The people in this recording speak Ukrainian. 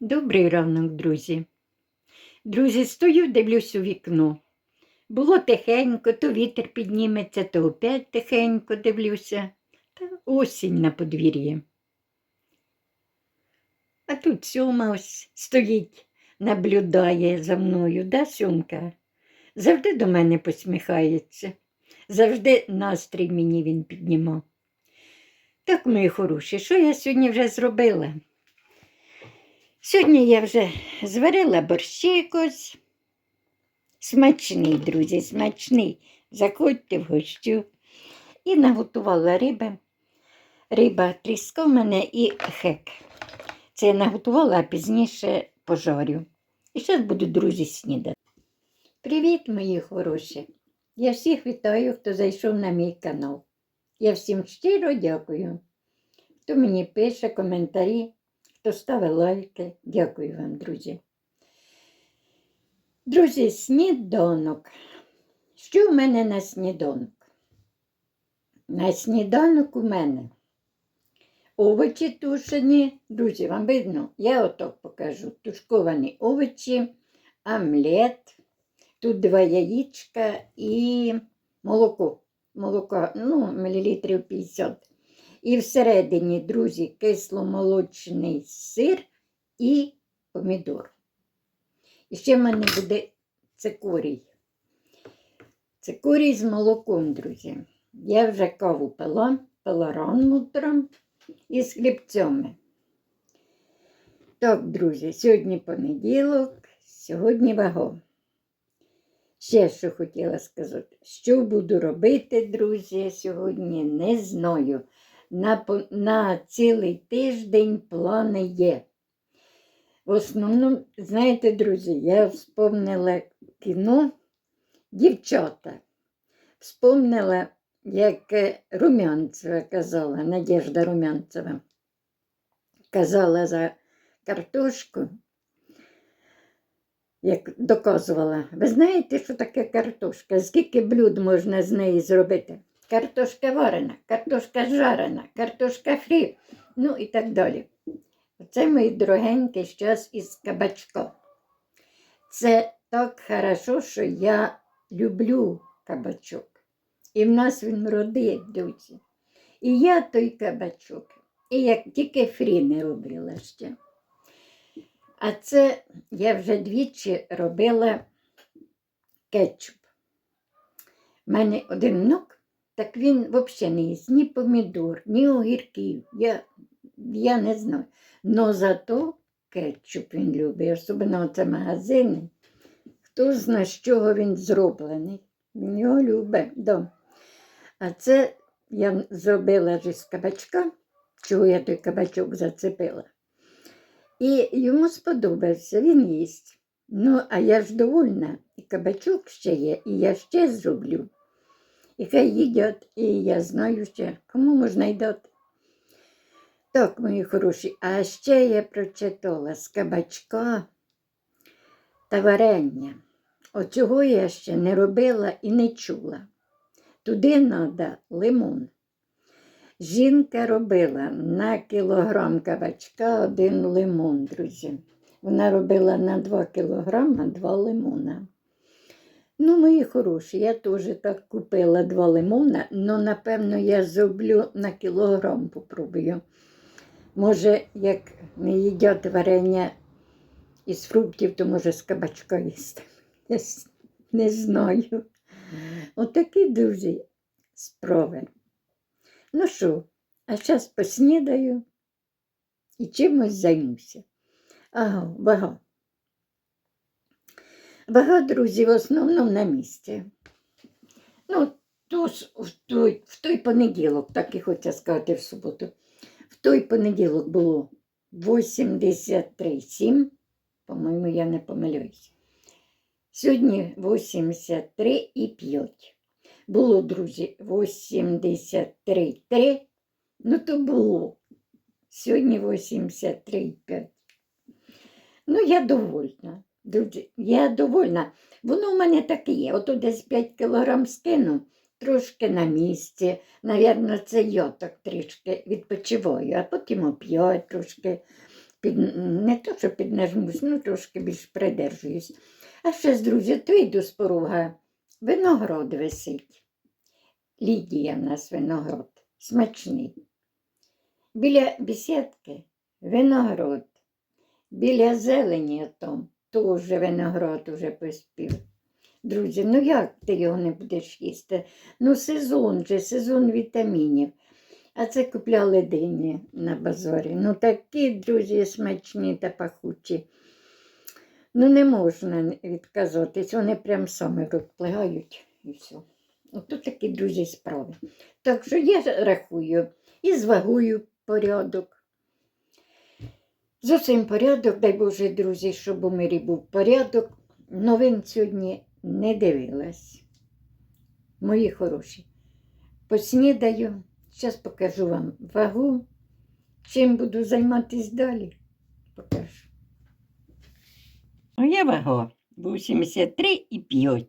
Добрий ранок, друзі. Друзі, стою, дивлюсь у вікно. Було тихенько, то вітер підніметься, то опять тихенько дивлюся. Та осінь на подвір'ї. А тут сьома ось стоїть, наблюдає за мною, да, сьомка? Завжди до мене посміхається. Завжди настрій мені він піднімав. Так, мої хороші, що я сьогодні вже зробила? Сьогодні я вже зварила борщикось. Смачний, друзі, смачний. Заходьте в гощу. І наготувала риби. Риба тріска в мене і хек. Це я наготувала, а пізніше пожарю. І зараз буду, друзі, снідати. Привіт, мої хороші! Я всіх вітаю, хто зайшов на мій канал. Я всім щиро дякую, хто мені пише коментарі хто ставить лайки. Дякую вам, друзі. Друзі, сніданок. Що в мене на сніданок? На сніданок у мене овочі тушені. Друзі, вам видно? Я отак покажу. Тушковані овочі, омлет, тут два яєчка і молоко. Молоко, ну, мілілітрів 50. І всередині, друзі, кисломолочний сир і помідор. І ще в мене буде цикорій. Цикорій з молоком, друзі. Я вже каву пила, пила рано утром із хлібцями. Так, друзі, сьогодні понеділок, сьогодні ваго. Ще що хотіла сказати, що буду робити, друзі, сьогодні не знаю на, на цілий тиждень плани є. В основному, знаєте, друзі, я вспомнила кіно дівчата. Вспомнила, як Румянцева казала, Надежда Румянцева. Казала за картошку, як доказувала. Ви знаєте, що таке картошка? Скільки блюд можна з неї зробити? Картошка варена, картошка жарена, картошка фрі, ну і так далі. Це мій дорогенький щас із кабачка. Це так хорошо, що я люблю кабачок. І в нас він родить, друзі. І я той кабачок. І як тільки фрі не робила ще. А це я вже двічі робила кетчуп. У мене один внук так він взагалі не їсть ні помідор, ні огірків. Я я не знаю. Но зато кетчуп він любить, особливо це магазини. Хто знає, з чого він зроблений. Він його любить. Да. А це я зробила із кабачка, чого я той кабачок зацепила. І йому сподобався, він їсть. Ну, а я ж довольна, і кабачок ще є, і я ще зроблю і хай їдять, і я знаю ще, кому можна й. Так, мої хороші, а ще я прочитала з кабачка та варення. Оцього я ще не робила і не чула. Туди треба лимон. Жінка робила на кілограм кабачка один лимон, друзі. Вона робила на 2 кілограма два лимона. Ну, мої хороші, я теж так купила два лимона, але, напевно, я зроблю на кілограм попробую. Може, як не їдять варення із фруктів, то може з кабачка їсти. Я не знаю. Отакі друзі справи. Ну що, а зараз поснідаю і чимось займуся. Ага, багато. Вага, друзі, в основному на місці. Ну, тож в той в той понеділок, так і хочу сказати в суботу. В той понеділок було 83,7, по-моєму, я не помиляюсь. Сьогодні 83,5. Було, друзі, 83,3. Ну, то було. Сьогодні 83,5. Ну, я довольна. Дуже, я довольна. Воно в мене таке є. Ото десь 5 кілограм скину, трошки на місці. Навірно, це я так трішки відпочиваю, а потім оп'ять трошки під, не то, що піднажмусь, ну трошки більш придержуюсь. А ще друзі, то йду з порога. Виноград висить. Лідія в нас виноград. Смачний. Біля бесідки виноград. Біля зелені там теж виноград уже поспів. Друзі, ну як ти його не будеш їсти? Ну, сезон же, сезон вітамінів. А це купляли дині на базарі. Ну такі, друзі, смачні та пахучі. Ну, не можна відказатись, вони прям самі в і все. Ото такі, друзі, справи. Так що я рахую і з вагою порядок. Зовсім порядок, дай Боже, друзі, щоб у мирі був порядок. Новин сьогодні не дивилась. Мої хороші. Поснідаю. Зараз покажу вам вагу. Чим буду займатися далі? Покажу. Моя вага 83,5.